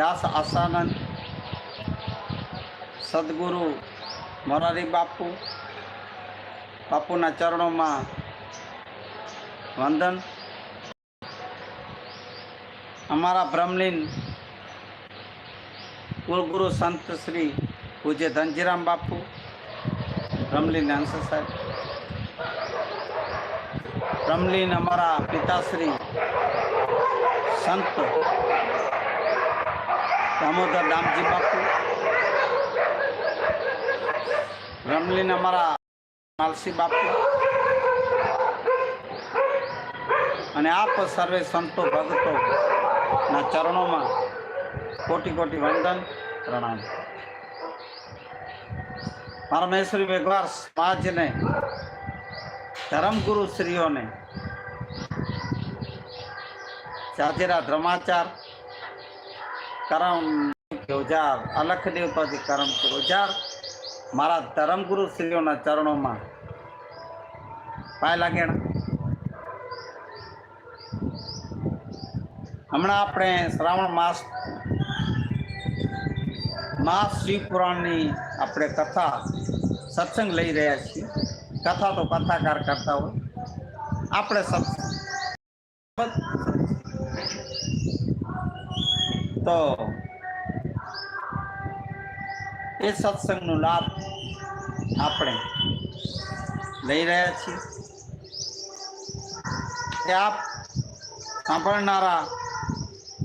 દાસ આસાનંદ સદગુરુ મોરારી બાપુ બાપુના ચરણોમાં વંદન અમારા બ્રહ્મલીન કુલગુરુ સંત શ્રી પૂજ્ય ધનજીરામ બાપુ બ્રહ્મલીન હંસ સાહેબ બ્રહ્મલીન અમારા પિતાશ્રી સંત દામોદર દામજી બાપુ. રમલીન અમારા માલસી બાપુ. અને આપ સર્વે સંતો ભક્તો ના ચરણોમાં કોટી કોટી વંદન, પ્રણામ. મારા મહેશ્વરી વેગવાર સમાજને ધર્મગુરુ શ્રીઓને જાજેરા ધર્માચાર કરમ ઓજાર અલખ દેવતાથી કરમ ઓજાર મારા ધર્મગુરુ શ્રીઓના ચરણોમાં પાય લાગેણા હમણાં આપણે શ્રાવણ માસ માસ શિવ પુરાણની આપણે કથા સત્સંગ લઈ રહ્યા છીએ. કથા તો કથાકાર કરતા હોય. આપણે સત્સંગ તો એ સત્સંગનો લાભ આપણે લઈ રહ્યા છીએ. એ આપ સાંભળનારા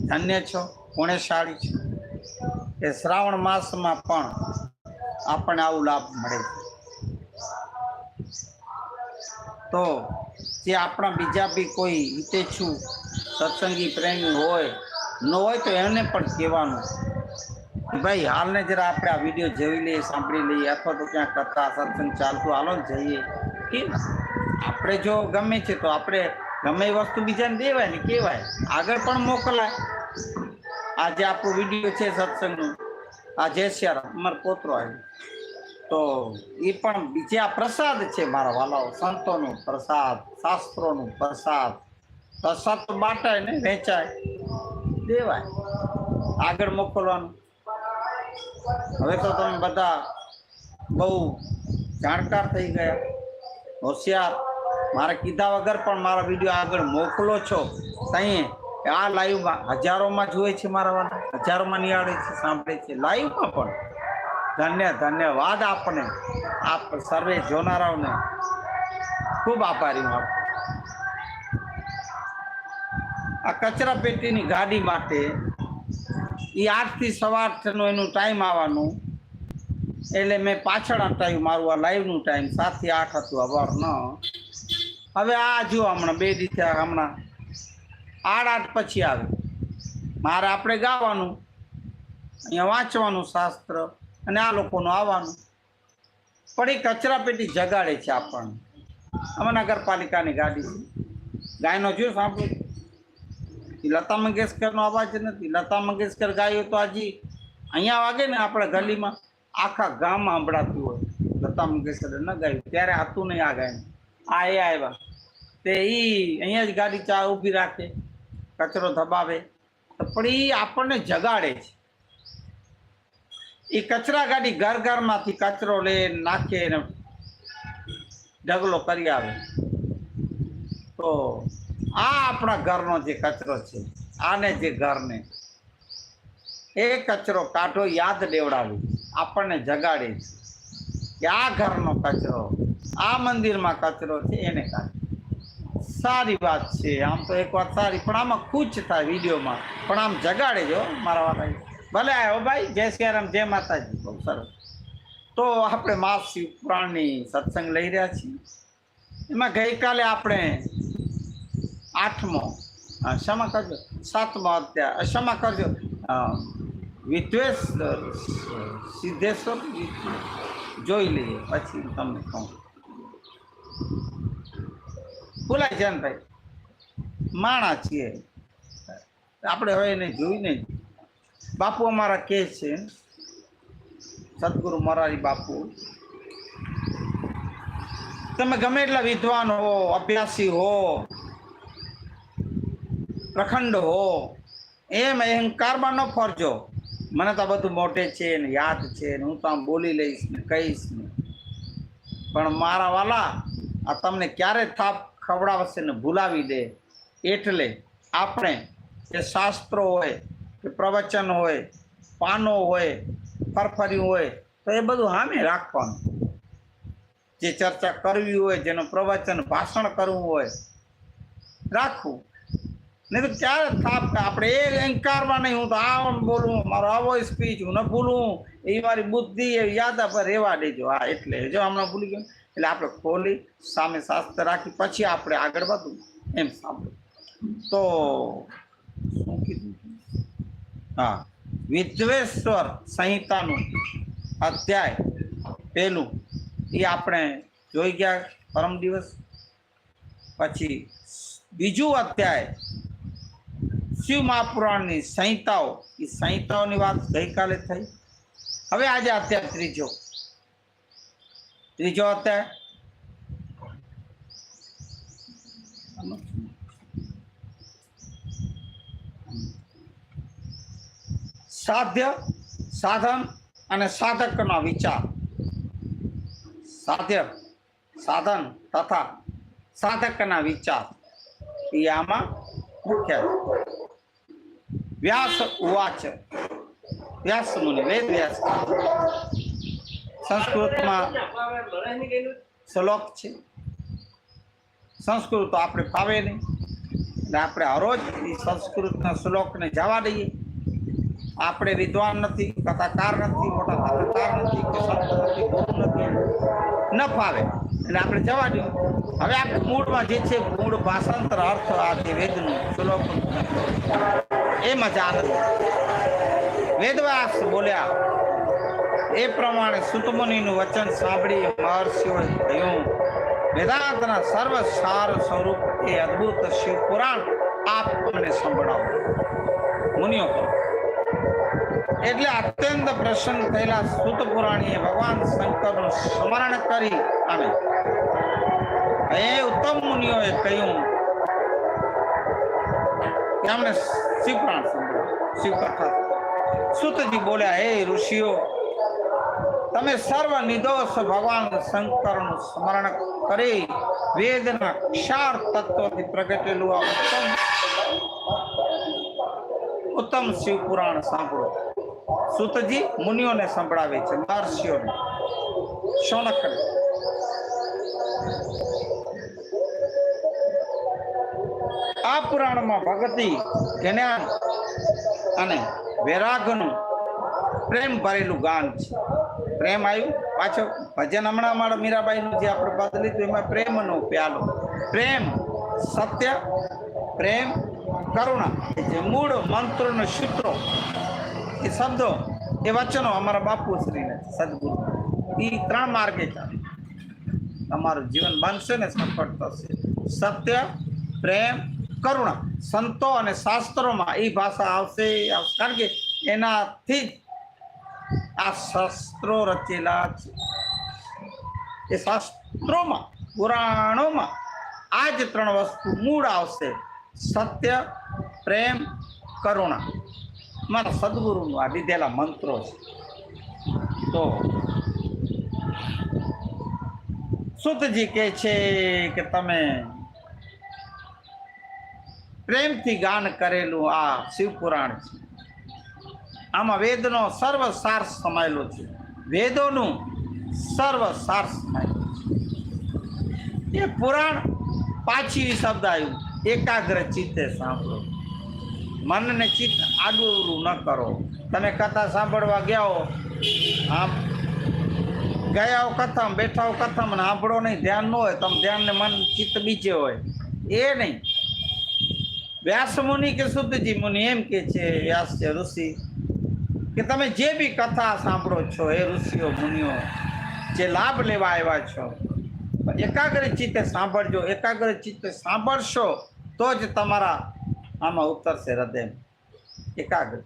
ધન્ય છો, પુણ્યશાળી છો. એ શ્રાવણ માસમાં પણ આપણને આવું લાભ મળે છે. તો જે આપણા બીજા બી કોઈ હિતેચ્છુ સત્સંગી પ્રેમી હોય ન હોય તો એને પણ કહેવાનું ભાઈ, હાલને જરા આપણે આ વીડિયો જોઈ લઈએ, સાંભળી લઈએ, અથવા તો ક્યાંક કરતા સત્સંગ ચાલતું, હાલો ને જઈએ. કે આપણે જો ગમે છે તો આપણે ગમે વસ્તુ બીજાને દેવાય ને કહેવાય. આગળ પણ મોકલાય. આજે આપણો વીડિયો છે સત્સંગનો, આ જય શ્યારામ અમારો પોતરો આવ્યો. તો એ પણ બીજે આ પ્રસાદ છે મારા વાલાઓ, સંતોનો પ્રસાદ, શાસ્ત્રોનો પ્રસાદ. પ્રસાદ તો બાટાય ને વેચાય. દેવાય આગળ મોકલવાનું. હવે તો તમે બધા બહુ જાણકાર થઈ ગયા. હોશિયાર. મારે કીધા વગર પણ મારા વીડિયો આગળ મોકલો છો. તઈએ આ લાઈવમાં હજારોમાં જુએ છે મારા વાળા. હજારોમાં નિહાળે છે, સાંભળે છે. લાઈવમાં પણ. ધન્ય, ધન્યવાદ આપને. આપ સર્વે જોનારાઓને ખૂબ આભારી હું આ કચરા પેટીની ગાડી માટે એ આઠથી સવારનો એનું ટાઈમ આવવાનું. એટલે મેં પાછળ હટાવ્યું મારું આ લાઈવનું ટાઈમ સાતથી આઠ હતું અવાર ન હવે આ જો હમણાં બે દિવસે હમણાં આઠ આઠ પછી આવે. મારે આપણે ગાવાનું. અહીંયા વાંચવાનું શાસ્ત્ર અને આ લોકોનું આવવાનું. પણ એ કચરા પેટી જગાડે છે આપણને. અમે નગરપાલિકાની ગાડી ગાયનો જો સાંભળ્યું? એ લતા મંગેશકરનો અવાજ નથી. લતા મંગેશકર ગાયો તો હજી અહીંયા વાગે ને આપણે ગલીમાં. આખા ગામમાં સંભળાતું હોય. લતા મંગેશકરે ન ગાયું. ત્યારે હતું નહીં આ ગાય આ એ આવ્યા. તે ઈ અહીંયા જ ગાડી ચા ઊભી રાખે. કચરો દબાવે. પણ એ આપણને જગાડે છે. એ કચરા ગાડી ઘર ઘરમાંથી કચરો લે, નાખે ને ઢગલો કરી આવે. તો આ આપણા ઘરનો જે કચરો છે, આને જે ઘરને એ કચરો કાઢો યાદ દેવડાવી, આપણને જગાડે છે. કે આ ઘરનો કચરો, આ મંદિરમાં કચરો છે, એને કાઢો. સારી વાત છે, આમ તો એક વાત સારી, પણ આમાં ખુશ થાય વિડીયોમાં. પણ આમ જગાડે જો મારા વાળા ભલે આવ્યો ભાઈ, જય શ્રીરામ જય માતાજી, બહુ સરસ. તો આપણે માસ શિવ પુરાણની સત્સંગ લઈ રહ્યા છીએ. એમાં ગઈકાલે આપણે આઠમો. ક્ષમા કરજો? સાતમો અધ્યાય. ક્ષમા કરજો? વિદ્વેષ, સિદ્ધેશ્વર જોઈ લઈએ, પછી તમને કહું. બોલાય છે ભાઈ? માણા છીએ. આપણે હવે એને જોઈને બાપુ અમારા કે છે. સદગુરુ મોરારી બાપુ. તમે ગમે એટલા વિદ્વાન હો, અભ્યાસી હો પ્રખંડ. હો એમ અહંકારમાં ન ફરજો. મને તો બધું મોટે છે ને યાદ છે ને હું તો આમ બોલી લઈશ ને કહીશ ને. પણ મારા વાલા, આ તમને ક્યારે થાપ ખવડાવશે ને ભૂલાવી દે. એટલે આપણે જે શાસ્ત્રો હોય કે પ્રવચન હોય, પાનો હોય ફરફર્યું હોય, તો એ બધું હામે રાખવાનું. જે ચર્ચા કરવી હોય, જેનું પ્રવચન, ભાષણ કરવું હોય, રાખવું. નહીં તો ક્યારે થાપ આપણે એ અહંકારમાં નહીં, હું તો આ બોલું, મારો આવો સ્પીચ હું ન ભૂલું. એ મારી બુદ્ધિ, એ યાદ પર રહેવા દેજો. હા, એટલે જો હમણાં ભૂલી ગયો. એટલે આપણે ખોલી, સામે શાસ્ત્ર રાખી, પછી આપણે આગળ વધવું એમ સાંભળ્યું તો શું કીધું? હા, વિદ્વેશ્વર સંહિતાનું અધ્યાય પેલું એ આપણે જોઈ ગયા પરમ દિવસ. પછી બીજું અધ્યાય શિવ મહાપુરાણની સંહિતાઓ, એ સંહિતાઓની વાત ગઈકાલે થઈ. હવે આજે અત્યારે ત્રીજો. ત્રીજો અત્યારે. સાધ્ય, સાધન અને સાધકનો વિચાર. સાધ્ય, સાધન તથા સાધકના વિચાર. એ આમાં મુખ્ય. વ્યાસ ઉવાચ વ્યાસ મુનિ, વેદ વ્યાસ. સંસ્કૃતમાં શ્લોક છે. સંસ્કૃત આપણે ફાવે નહીં. એટલે આપણે હરોજ સંસ્કૃતના શ્લોકને જવા દઈએ. આપણે વિદ્વાન નથી, કથાકાર નથી, મોટા કથાકાર નથી કે સંત નથી ગુરુ નથી. ન ફાવે. એટલે આપણે જવા દો. હવે આપણે મૂળમાં જે છે મૂળ ભાષાંતર, અર્થ આ છે વેદનું શ્લોક એમાં જ આનંદ વેદવ્યાસ બોલ્યા, એ પ્રમાણે સુતમુનિનું વચન સાંભળી મહર્ષિઓએ કહ્યું, વેદાંતના સર્વ સાર સ્વરૂપ એ અદ્ભુત શિવ પુરાણ આપ અમને સંભળાવો. મુનિઓ એટલે અત્યંત પ્રસન્ન થયેલા સુત પુરાણીએ ભગવાન શંકરનું સ્મરણ કરી અને એ ઉત્તમ મુનિઓએ કહ્યું. કે અમને શિવપુરાણ સંભળાવો શિવકથા. સુતજી બોલ્યા, હે ઋષિઓ, તમે સર્વ નિર્દોષ ભગવાન શંકરનું સ્મરણ કરી વેદના ક્ષાર તત્વથી પ્રગટેલું આ ઉત્તમ ઉત્તમ શિવ પુરાણ સાંભળો. સુતજી મુનિઓને સંભળાવે છે, મહર્ષિઓને. શૌનકને આ પુરાણમાં ભક્તિ જ્ઞાન અને વૈરાગનું પ્રેમ ભરેલું ગાન છે. પ્રેમ આવ્યું? પાછો ભજન હમણાં મારા મીરાબાઈનું જે આપણે પદ લીધું, એમાં પ્રેમનો પ્યાલો. પ્રેમ, સત્ય, પ્રેમ, કરુણા. જે મૂળ મંત્રનો સૂત્રો, એ શબ્દો, એ વચનો અમારા બાપુ શ્રીને સદગુરુ એ ત્રણ માર્ગે ચાલે. તમારું જીવન બનશે ને સફળ થશે. સત્ય, પ્રેમ કરુણા. સંતો અને શાસ્ત્રોમાં એ ભાષા આવશે. કારણ કે એનાથી જ આ શાસ્ત્રો રચેલા છે. એ શાસ્ત્રોમાં, પુરાણોમાં આ જ ત્રણ વસ્તુ મૂળ આવશે. સત્ય, પ્રેમ, કરુણા. મારા સદગુરુનું આ દીધેલા મંત્રો છે. તો સુતજી કહે છે કે તમે પ્રેમથી ગાન કરેલું આ શિવપુરાણ છે. આમાં વેદનો સર્વ સાર સમાયેલો છે. વેદોનું સર્વ સાર સમાયેલું છે. એ પુરાણ પાછી શબ્દ આવ્યું. એકાગ્ર ચિત્તે સાંભળો. મનને ચિત્ત આડું ન કરો. તમે કથા સાંભળવા ગયા હો આમ ગયા કથામાં બેઠા કથમ ને સાંભળો નહીં, ધ્યાન ન હોય, તમે ધ્યાનને મન ચિત્ત બીજે હોય. એ નહીં. વ્યાસ મુનિ કે શુદ્ધજી મુનિ એમ કે છે, વ્યાસ છે ઋષિ. કે તમે જે બી કથા સાંભળો છો એ ઋષિઓ, મુનિઓ, જે લાભ લેવા આવ્યા છો, એકાગ્ર ચિત્તે સાંભળજો, એકાગ્ર ચિત્તે સાંભળશો તો જ તમારા આમાં ઉતરશે હૃદય. એકાગ્ર.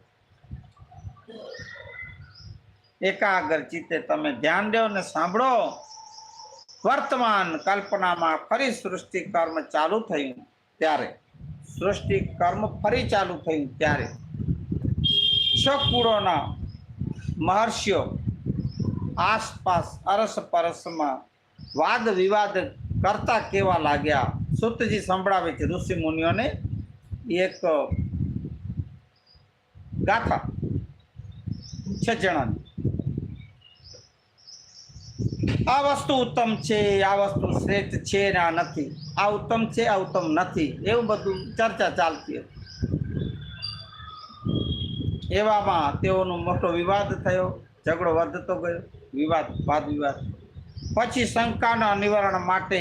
એકાગ્ર ચિત્તે તમે ધ્યાન દો ને સાંભળો. વર્તમાન કલ્પનામાં ફરી સૃષ્ટિ કર્મ ચાલુ થયું ત્યારે. સૃષ્ટિ કર્મ ફરી ચાલુ થયું ત્યારે. છ કુળોના મહર્ષિઓ આસપાસ અરસ પરસમાં વાદ વિવાદ કરતા કેવા લાગ્યા? સુતજી સંભળાવે છે ઋષિ મુનિઓને એક ગાથા. છે જણાની. આ વસ્તુ ઉત્તમ છે, આ વસ્તુ શ્રેષ્ઠ છે ને આ નથી. આ ઉત્તમ છે, આ ઉત્તમ નથી. એવું બધું ચર્ચા ચાલતી હતી. એવામાં તેઓનો મોટો વિવાદ થયો, ઝઘડો વધતો ગયો, વિવાદ વાદ વિવાદ. પછી શંકાના નિવારણ માટે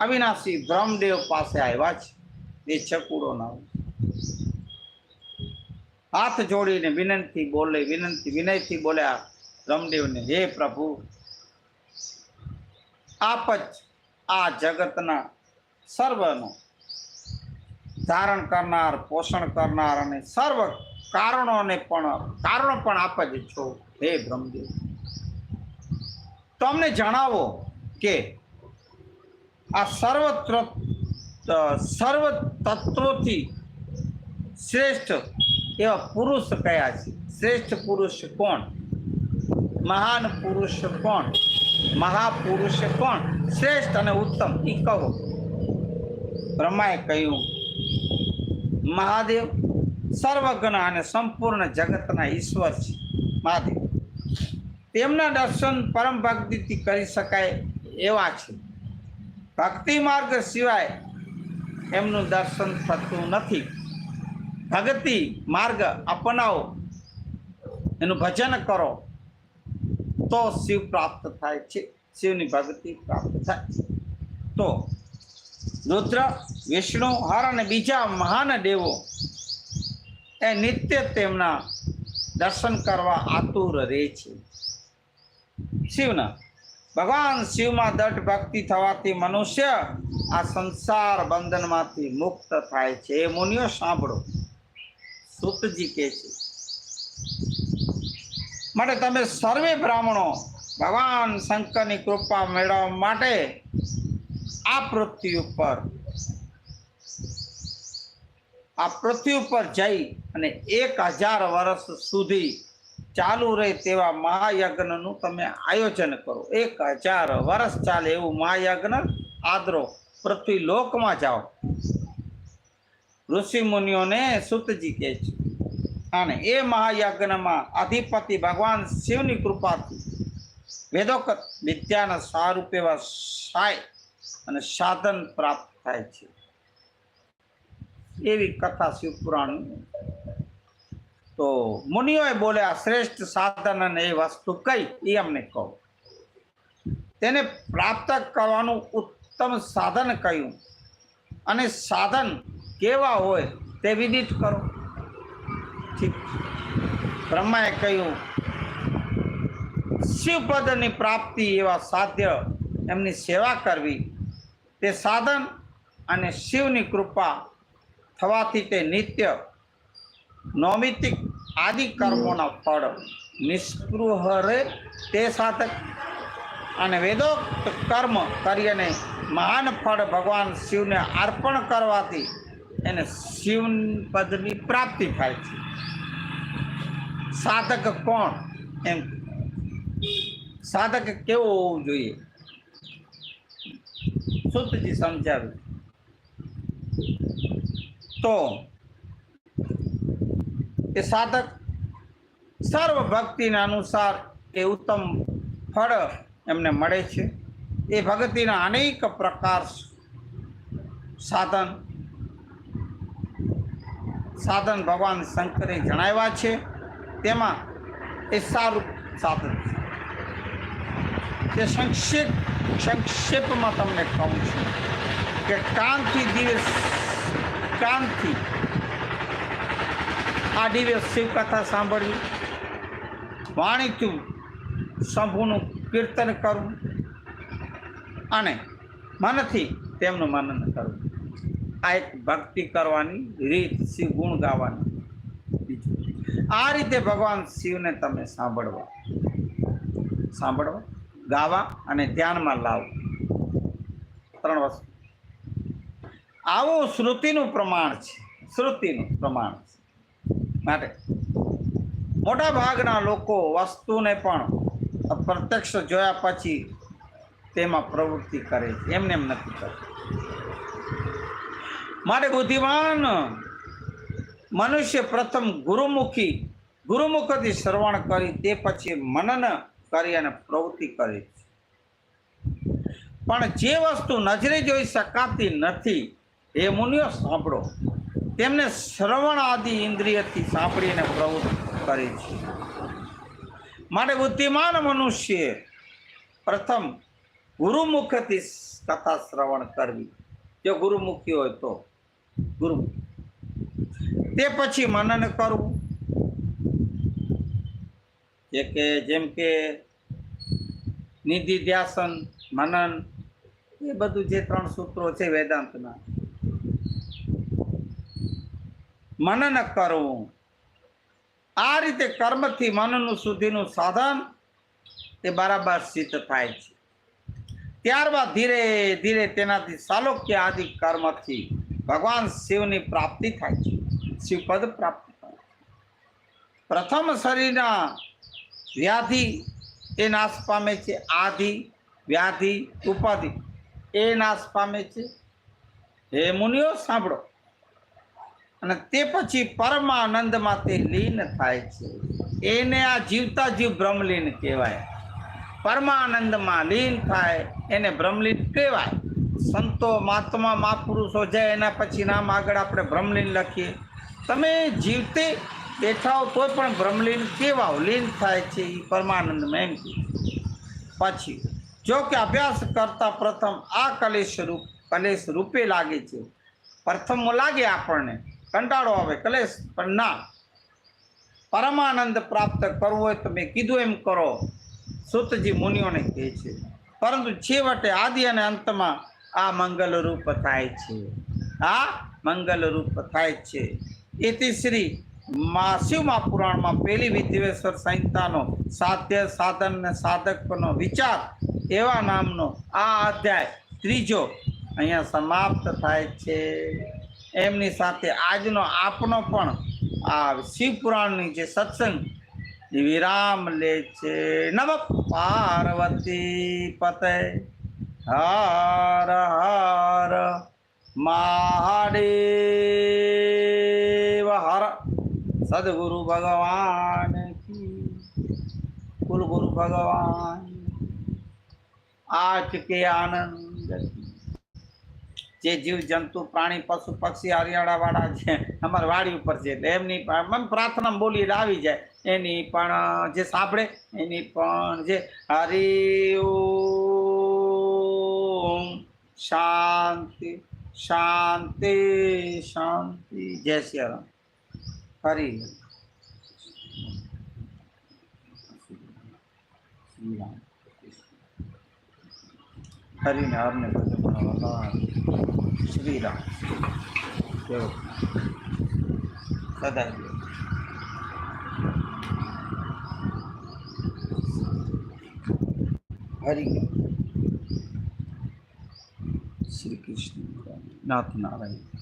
અવિનાશી બ્રહ્મદેવ પાસે આવ્યા છે એ ચકુડોના હાથ જોડીને વિનંતી બોલે, વિનંતી, વિનયથી બોલ્યા, બ્રહ્મદેવને, હે પ્રભુ આપ જ આ જગતના સર્વનું ધારણ કરનાર, પોષણ કરનાર અને સર્વ કારણોને પણ, કારણો પણ આપ જ છો, હે બ્રહ્મદેવ. તમને જણાવો કે આ સર્વત્ર સર્વ તત્વોથી શ્રેષ્ઠ એવા પુરુષ કયા છે? શ્રેષ્ઠ પુરુષ કોણ? મહાન પુરુષ કોણ? મહાપુરુષ કોણ? શ્રેષ્ઠ અને ઉત્તમ એ કહો. બ્રહ્માએ કહ્યું, મહાદેવ, સર્વજ્ઞ અને સંપૂર્ણ જગતના ઈશ્વર છે. મહાદેવ, તેમના દર્શન પરમ ભક્તિથી કરી શકાય એવા છે. ભક્તિ માર્ગ સિવાય એમનું દર્શન થતું નથી. ભક્તિ માર્ગ અપનાવો, એનું ભજન કરો. તો શિવ પ્રાપ્ત થાય છે. શિવની ભક્તિ પ્રાપ્ત થાય તો રુદ્ર, વિષ્ણુ, હર અને બીજા મહાન દેવો એ નિત્ય તેમના દર્શન કરવા આતુર રહે છે. શિવના, ભગવાન શિવમાં દઢ ભક્તિ થવાથી મનુષ્ય આ સંસાર બંધનમાંથી મુક્ત થાય છે. એ મુનિઓ સાંભળો. સુતજી કહે છે માટે તમે સર્વે બ્રાહ્મણો ભગવાન શંકરની કૃપા મેળવવા માટે આ પૃથ્વી ઉપર, આ પૃથ્વી ઉપર જઈ અને એક હજાર વર્ષ સુધી ચાલુ રહે તેવા મહાયજ્ઞનું તમે આયોજન કરો. એક હજાર વર્ષ ચાલે એવું મહાયજ્ઞ આદરો. પૃથ્વી લોકમાં જાઓ. ઋષિ મુનિઓને સુતજી કહે છે અને એ મહાયજ્ઞમાં અધિપતિ ભગવાન શિવની કૃપાથી વેદોકત વિદ્યાના સારૂપ એવા સાય અને સાધન પ્રાપ્ત થાય છે. એવી કથા શિવપુરાણ તો મુનિઓએ બોલ્યા શ્રેષ્ઠ સાધન અને એ વસ્તુ કઈ? એ અમને કહો. તેને પ્રાપ્ત કરવાનું ઉત્તમ સાધન કયું? અને સાધન કેવા હોય તે વિદિત કરો. ઠીક બ્રહ્માએ કહ્યું, શિવપદની પ્રાપ્તિ એવા સાધ્ય એમની સેવા કરવી. તે સાધન અને શિવની કૃપા થવાથી તે નિત્ય નૈમિતિક આદિ કર્મોના ફળ નિષ્પૃહ રહે તે સાધક અને વેદોક્ત કર્મ કરીને મહાન ફળ ભગવાન શિવને અર્પણ કરવાથી એને શિવ પદની પ્રાપ્તિ થાય છે. સાધક કોણ? એમ. સાધક કેવો હોવું જોઈએ? સુતજી સમજાવ્યું. તો એ સાધક સર્વ ભક્તિના અનુસાર એ ઉત્તમ ફળ એમને મળે છે. એ ભક્તિના અનેક પ્રકાર સાધન સાધન ભગવાન શંકરે જણાવ્યા છે. તેમાં એ સારું સાધન છે. તે સંક્ષેપ, સંક્ષેપમાં તમને કહું છું કે કાનથી દિવસ કાનથી આ દિવસ શિવકથા સાંભળવી વાણીથી શંભુનું કીર્તન કરવું અને મનથી તેમનું મનન કરવું. આ એક ભક્તિ કરવાની, રીત શિવ ગુણ ગાવાની. આ રીતે ભગવાન શિવને તમે સાંભળવા. સાંભળવા, ગાવા અને ધ્યાનમાં લાવો. ત્રણ વસ્તુ. આવું શ્રુતિનું પ્રમાણ છે. શ્રુતિનું પ્રમાણ છે. માટે મોટા ભાગના લોકો વસ્તુને પણ પ્રત્યક્ષ જોયા પછી તેમાં પ્રવૃત્તિ કરે છે. એમને એમ નથી કરતા માટે બુદ્ધિમાન મનુષ્ય પ્રથમ ગુરુમુખી, ગુરુમુખથી શ્રવણ કરી તે પછી મનન કરી અને પ્રવૃત્તિ કરે. છે પણ જે વસ્તુ નજરે જોઈ શકાતી નથી, એ મુનિઓ સાંભળો. તેમને શ્રવણ આદિ ઇન્દ્રિયથી સાંભળીને પ્રવૃત્તિ કરે છે. માટે બુદ્ધિમાન મનુષ્ય પ્રથમ ગુરુમુખથી કથા શ્રવણ કરવી. જો ગુરુમુખી હોય તો ગુરુ. તે પછી મનન કરવું જે કે જેમ કે નિધિ ધ્યાસન, મનન, એ બધું જે ત્રણ સૂત્રો છે વેદાંતના. મનન કરવું આ રીતે કર્મથી મનનું સુધીનું સાધન એ બરાબર સિદ્ધ થાય છે. ત્યારબાદ ધીરે ધીરે તેનાથી સાલોક્ય આદિ કર્મથી ભગવાન શિવની પ્રાપ્તિ થાય છે. શિવપદ પ્રાપ્તિ થાય પ્રથમ શરીરના વ્યાધિ એ નાશ પામે છે. આધિ, વ્યાધિ, ઉપાધિ એ નાશ પામે છે. હે મુનિઓ, સાંભળો. અને તે પછી પરમાનંદમાં તે લીન થાય છે. એને આ જીવતા જીવ બ્રહ્મલીન કહેવાય. પરમાનંદમાં લીન થાય, એને બ્રહ્મલીન કહેવાય. સંતો મહાત્મા મહાપુરુષો જાય એના પછી નામ આગળ આપણે બ્રહ્મલીન લખીએ. તમે જીવતે બેઠા હો તોય પણ બ્રહ્મલીન કેવાઓ લીન થાય છે એ પરમાનંદમાં એમ પછી, જો કે અભ્યાસ કરતા પ્રથમ આ કલેશ રૂપ, કલેશ રૂપે લાગે છે. પ્રથમ લાગે આપણને. કંટાળો આવે કલેશ, પણ ના. પરમાનંદ પ્રાપ્ત કરવો હોય તો મેં કીધું એમ કરો. સુતજી મુનિઓને કહે છે. પરંતુ છેવટે આદિ અને અંતમાં આ મંગલ રૂપ થાય છે. આ મંગલ રૂપ થાય છે. એથી શ્રી માસિવમાં પુરાણમાં પેલી વિધિવેશ્વર સંહિતાનો સાધ્ય, સાધન ને સાધકનો વિચાર એવા નામનો આ અધ્યાય ત્રીજો અહીંયા સમાપ્ત થાય છે. એમની સાથે આજનો આપનો પણ આ શિવપુરાણની જે સત્સંગ વિરામ લે છે. નમ પાર્વતી પતે હર હર મહાદેવ હર સદગુરુ ભગવાન કુલ ગુરુ ભગવાન આજ કે આનંદ જે જીવ જંતુ પ્રાણી પશુ પક્ષી હરિયાળા વાળા છે અમારી વાડી ઉપર છે એમની પણ પ્રાર્થના બોલી આવી જાય. એની પણ, જે સાંભળે, એની પણ જે હરિ ઓમ શાંતિ શાંતિ શાંતિ જય શ્રી રામ હરિ શ્રી રામ હરિને હરને ભજન ભગવાન શ્રી રામ દેવ સદા દેવ હરિ શ્રી કૃષ્ણ નાથ નારાયણ